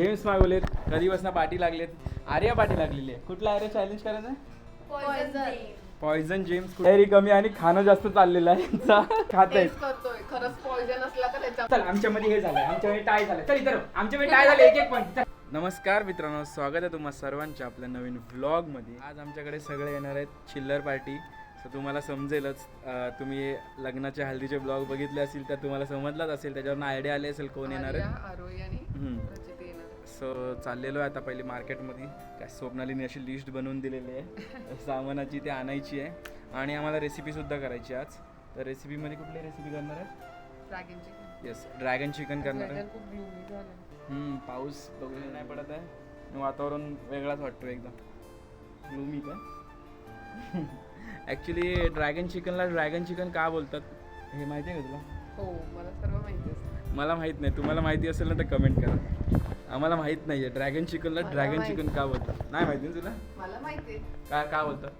James मागवलेत कधीपासून पाठी लागलेत आर्या पाठी लागलेली आहे. कुठला आर्या चॅलेंज करायचं पॉइझन पॉइझन जेम्स तयारी कमी आणि खाणं जास्त चाललेलं आहे यांचा. खात टेस्ट करतोय खरंच पॉइझन असला तर त्याच्या चल आमच्यामध्ये हे झालंय. आमच्यामध्ये टाय झालंय. चल इतर आमच्यामध्ये टाय झाले एक एक पॉईंट नमस्कार मित्रांनो स्वागत आहे तुम्हा सर्वांच्या आपल्या नवीन व्लॉगमध्ये आज आमच्याकडे सगळे येणार आहेत चिल्लर पार्टी सो तुम्हाला समजेलच अं, तुम्ही लग्नाच्या हल्दीचे ब्लॉग बघितले असतील तर तुम्हाला समजलाच असेल. त्याच्यावरून आयडिया आली असेल कोण येणार आहे. आरोही आणि हम्म. रचित येणार आहे. सो चाललेलो आहे आता पहिली मार्केटमध्ये. काय स्वप्नालीने अशी लिस्ट बनवून दिलेली आहे. सामानाची ती आणायची आहे. आणि आम्हाला रेसिपीसुद्धा करायची आज. तर रेसिपीमध्ये कुठली रेसिपी करणार आहे? Dragon chicken yes dragon chicken करणार आहे. ड्रॅगन खूप ग्लूमी झालं. हम्म, पाऊस बघून नाही पडत आहे. आणि वातावरण वेगळाच वाटतो एकदम. ग्लूमी का? ॲक्च्युली ड्रॅगन चिकनला ड्रॅगन चिकन का बोलतात? हे माहिती आहे का तुला? हो मला सर्व माहिती असतं. मला माहीत नाही. तुम्हाला माहिती असेल ना तर कमेंट करा. आम्हाला माहीत नाही आहे ड्रॅगन चिकनला मला ड्रॅगन माहीत. चिकन का बोलतात? नाही माहिती ना तुला? मला माहिती. आहे काय का बोलतात?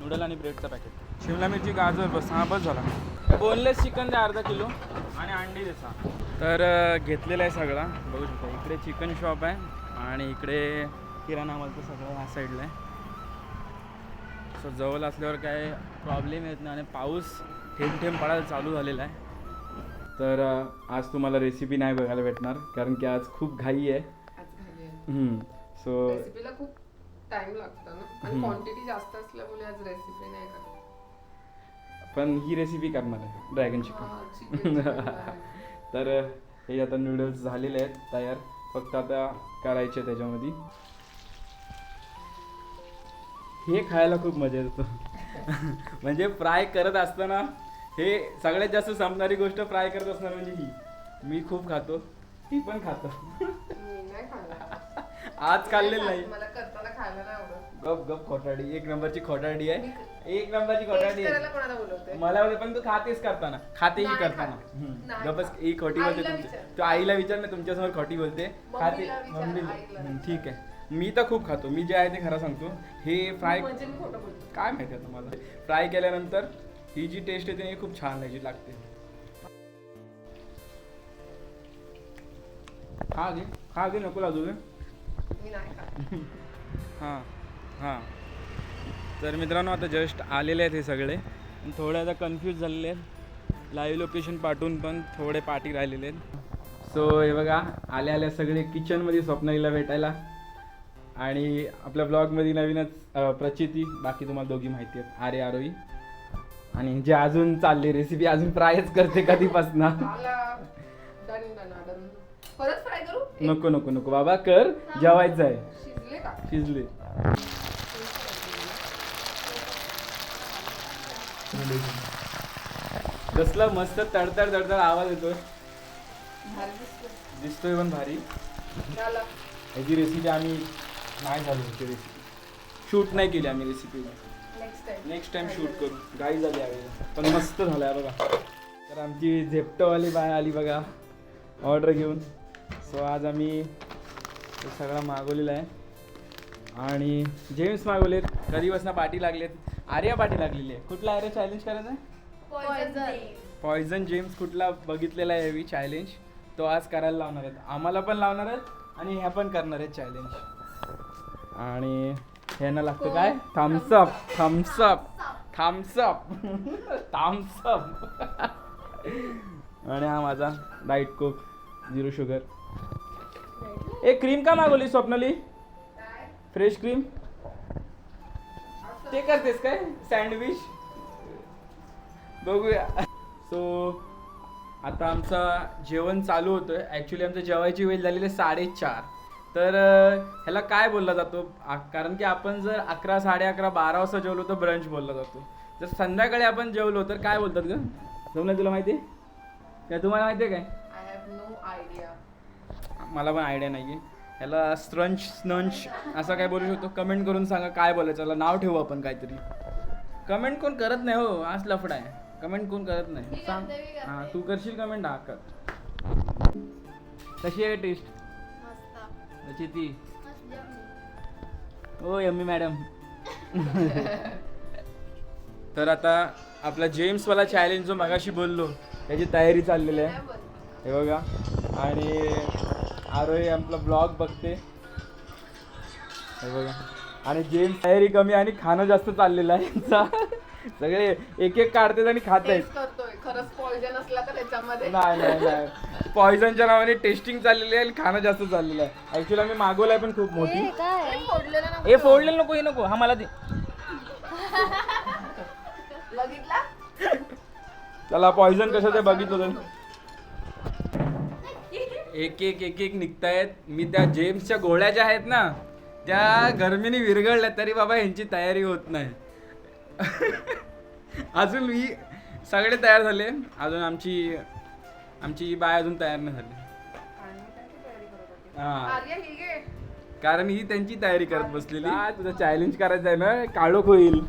नूडल आणि ब्रेडचा पॅकेट शिमला मिरची गाजर बस. हा बस झाला. बोनलेस चिकन द्या अर्धा किलो आणि अंडी द्या सहा. तर अं, घेतलेला आहे सगळा. बघू शकता इकडे चिकन शॉप आहे आणि इकडे किराणा मालचं सगळं ह्या साईडला आहे. सो जवळ असल्यावर काय प्रॉब्लेम येत नाही आणि पाऊस थेंब थेंब पडायला चालू झालेला आहे. तर आज तुम्हाला रेसिपी नाही बघायला भेटणार कारण की आज खूप घाई आहे. सो रेसिपीला खूप टाइम लागतो ना? आणि हम्म. क्वांटिटी जास्त असल्यामुळे आज रेसिपी नाही करत पण ही रेसिपी करणार आहे ड्रॅगन चिकन. तर हे आता नूडल्स झालेले आहेत तयार. फक्त आता करायचे त्याच्यामध्ये. हे खायला खूप मजा येतो. म्हणजे फ्राय करत असताना हे सगळ्यात जास्त संपणारी गोष्ट फ्राय करत असणार म्हणजे ही. मी खूप खातो ती पण खातो. मी नाही खाल्ला आज खाल्लेलं नाही मला करताना खायला नाही आवडत. गप गप खोटाडी एक नंबरची खोटाडी आहे. एक नंबरची खोटाडी करायला आहे. कोणाला बोलवते मला पण तू खातेस करताना. खातेही नाही करताना. खात. हम्म. नाही गप्पच खात. ही खोटी बोलते आईला तुमच्या विचार. तू आईला विचार ना तुमच्यासमोर खोटी बोलते. खाते मम्मीला विचार, मम्मीला. आईला हम्म, विचार. ठीक आहे. मी तर खूप खातो. मी जे आहे ते खरं सांगतो. हे फ्राय म्हणजे मी खोटं बोलतो. काय माहिती आता मला. फ्राय केल्यानंतर ही जी टेस्ट येते ही खूप छान लागली लागते. खा घे खा घे नको लागू हां हां. तर मित्रांनो आता जस्ट आलेले आहेत हे सगळे. थोडे आता कन्फ्यूज झालेले आहेत. लाईव्ह लोकेशन पाठवून पण थोडे पाठी राहिलेले आहेत. सो हे बघा आले आल्या सगळे किचनमध्ये स्वप्नालीला भेटायला. आणि आपल्या ब्लॉगमध्ये नवीनच प्रचिती. बाकी तुम्हाला दोघी माहिती आहेत. आरे आरोही. आणि जे अजून चालली रेसिपी अजून फ्रायच करते कधीपासून. परत फ्राय करू? नको नको नको. बाबा कर. जेवायचं आहे शिजले का? शिजले. कसला मस्त तडतड तडतड आवाज येतोय दिसलं. दिसतोय. पण भारी. ह्याची रेसिपी आम्ही नाही झाली ह्याची रेसिपी शूट नाही केली आम्ही रेसिपी. नेक्स्ट टाइम शूट करू. गाई झाली यावेळी. पण मस्त झालं आहे बघा. तर आमची झेपटोवाली बाय आली बघा. ऑर्डर घेऊन. सो आज आम्ही हे सगळं मागवलेलं आहे. आणि जेम्स मागवलेत कधीपासून पाठी लागलेत. आर्या पाठी लागलेली आहे. कुठला आर्या? चॅलेंज करायचं आहे. पॉयझन जेम्स कुठला बघितलेला आहे मी चॅलेंज तो आज करायला लावणार आहेत. आम्हाला पण लावणार आहेत आणि ह्या पण करणार आहेत चॅलेंज आणि ह्यांना लागतं काय? थम्सअप थम्सअप थम्सअप थम्सअप आणि हा माझा डाईट कोक झिरो शुगर ए क्रीम का मागवली स्वप्नली? फ्रेश क्रीम ते करतेस काय? सँडविच बघूया. सो आता आमचं जेवण चालू होतं ॲक्च्युली आमचं जेवायची वेळ झालेली आहे साडेचार. तर ह्याला काय बोलला जातो? कारण की आपण जर अकरा साडे अकरा बारा वाजता जेवलो तर ब्रंच बोलला जातो. जर संध्याकाळी आपण जेवलो तर काय बोलतात ग? जमलं तुला माहिती? आहे काय तुम्हाला माहिती आहे काय. मला पण आयडिया नाही आहे ह्याला स्त्रंच स्नंच असं काय बोलू शकतो? कमेंट करून सांगा काय बोलायचं? याला नाव ठेवू आपण काहीतरी. कमेंट कोण करत नाही हो? आज लफडा आहे. कमेंट कोण करत नाही? सांग. हां तू करशील कमेंट हा कर. कशी आहे टेस्ट ती हो यम्मी मॅडम. तर आता आपला जेम्सवाला चॅलेंज जो मगाशी बोललो त्याची तयारी चाललेली आहे. हे बघा. आणि आरोही आपला ब्लॉग बघते. हे बघा. आणि जेम्स तयारी कमी आणि खाणं जास्त चाललेलं आहे यांचा. सगळे एक एक काढतात आणि खात आहेत. नाही नाही. नाही पॉइझनच्या नावाने टेस्टिंग चाललेली आहे आणि खाणं जास्त चाललेलं आहे. ऍक्च्युली आम्ही मागवलाय पण खूप मोठी. हे फोडलेलं हे नको हे नको. हा मला दे. बघितला? चला पॉइझन कसं ते बघितलं तर एक एक एक एक निघतायत. मी त्या जेम्सच्या गोळ्या ज्या आहेत ना त्या गरमीने विरघळल्या तरी बाबा यांची तयारी होत नाही. अजून मी सगळे तयार झाले. अजून आमची आमची बाय अजून तयार नाही झाली. हा. कारण ही त्यांची तयारी करत बसलेली. तुझं चॅलेंज करायचं आहे ना काळोख होईल.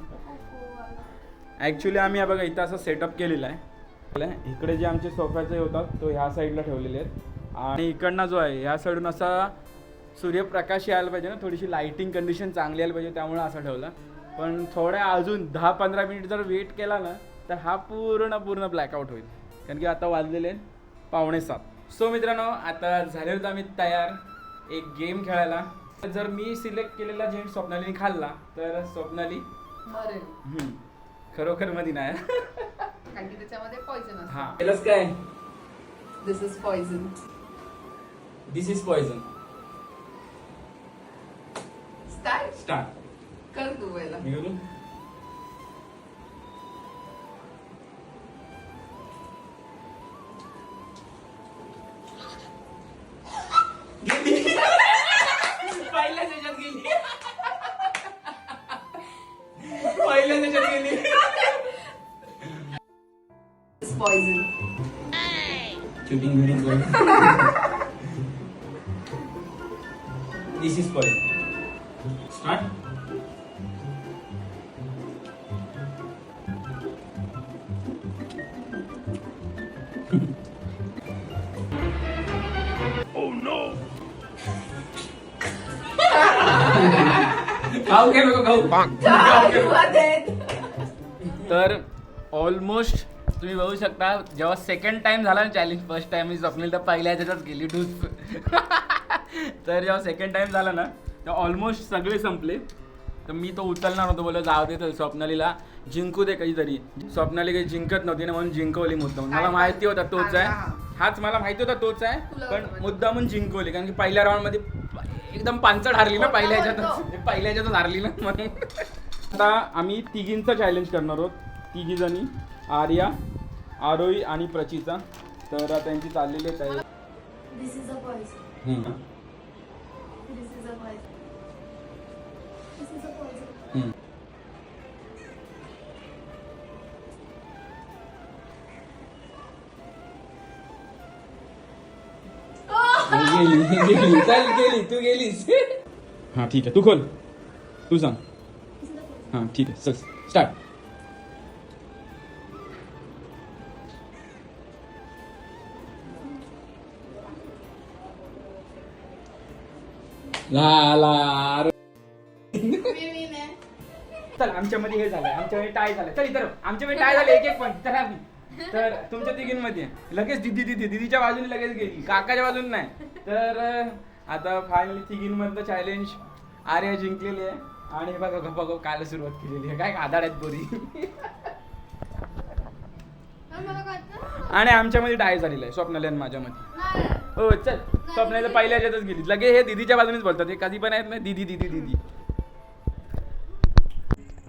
ऍक्च्युली आम्ही हा बघा इथं असं सेटअप केलेला आहे. इकडे जे आमचे सोफ्याचे होतात तो ह्या साईडला ठेवलेले आहेत. आणि इकडनं जो आहे ह्या साईडून असा सूर्यप्रकाश यायला पाहिजे ना थोडीशी लाईटिंग कंडिशन चांगली यायला पाहिजे त्यामुळे असा ठेवला. पण थोड्या अजून दहा पंधरा मिनिट जर वेट केला ना तर हा पूर्ण पूर्ण ब्लॅकआउट होईल. कारण की आता वाजलेले आहेत. पावणे सात. सो मित्रांनो आता झाले होतं आम्ही तयार एक गेम खेळायला. जर मी सिलेक्ट केलेला जेम स्वप्नालीने खाल्ला तर स्वप्नाली? मरेल. खरोखरमध्ये नाही. कारण की त्याच्यामध्ये पॉइजन असतं. हा. केलंच काय? This is poison this is poison start start कर तू पहिला. मी करू पहिल्या त्याच्यात गेली poison shooting video this is poison start खाऊ घे नको खाऊ तर ऑलमोस्ट तुम्ही बघू शकता जेव्हा सेकंड टाइम झाला ना चॅलेंज फर्स्ट टाइम मी स्वप्नील तर पहिल्या ह्याच्यातच गेली डूस. तर जेव्हा सेकंड टाइम झाला ना तेव्हा ऑलमोस्ट सगळे संपले. तर मी तो उचलणार होतो बोललो जाऊ दे तर स्वप्नालीला जिंकू दे काहीतरी स्वप्नाली काही जिंकत नव्हती ना म्हणून जिंकवली मुद्दाम. मला माहिती होता तोच आहे. हाच मला माहिती होता तोच आहे पण होतं मुद्दामून जिंकवली कारण की पहिल्या राऊंडमध्ये एकदम पांचट हारली ना पहिल्या ह्याच्यातच. पहिल्या ह्याच्यातच हारली ना म्हणून. आता आम्ही तिघींचं चॅलेंज करणार आहोत. तिघी जणी आर्या आरोही आणि प्रचिता तर त्यांची चाललेली आहे तयारी This is a poison. हम्म. This is a poison. This is a poison. हम्म. गेली गेली चल गेली तू गेलीस हा ठीक आहे तू खोल तू सांग This is a poison. हा ठीक आहे चल स्टार्ट ला ला चल आमच्यामध्ये हे झालंय. आमच्यामध्ये टाय झालं चल इतर आमच्यामध्ये टाय झालं एक एक पण तर आम्ही तर तुमच्या तिघींमध्ये. लगेच दिदी दिदी दिदीच्या बाजूने लगेच गेली. काकाच्या बाजूने नाही. तर आता फायनली तिघींमधलं चॅलेंज आर्या जिंकलेली आहे. आणि हे बघा गप्पा गप काल सुरुवात केलेली आहे. काय आधार आहेत बोरी आणि आमच्यामध्ये टाय झालेला आहे. स्वप्नाली आणि माझ्यामध्ये. हो चल. स्वप्नाला पहिल्या ह्याच्यातच गेली. लगे हे दिदीच्या बाजूनेच बोलतात. हे कधी पण आहेत ना दिदी दिदी दिदी.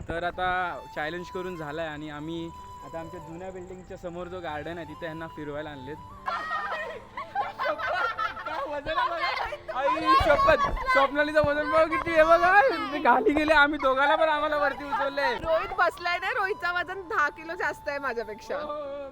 तर आता चॅलेंज करून झालाय आणि आम्ही आता आमच्या जुन्या बिल्डिंगच्या समोर जो गार्डन आहे तिथे यांना फिरवायला आणलेत. स्वप्नालीचं वजन बघ किती आहे बघा. खाली गेले आम्ही दोघाला पण आम्हाला वरती उचलले. रोहित बसलाय ना रोहितचा वजन दहा किलो जास्त आहे माझ्यापेक्षा. हो,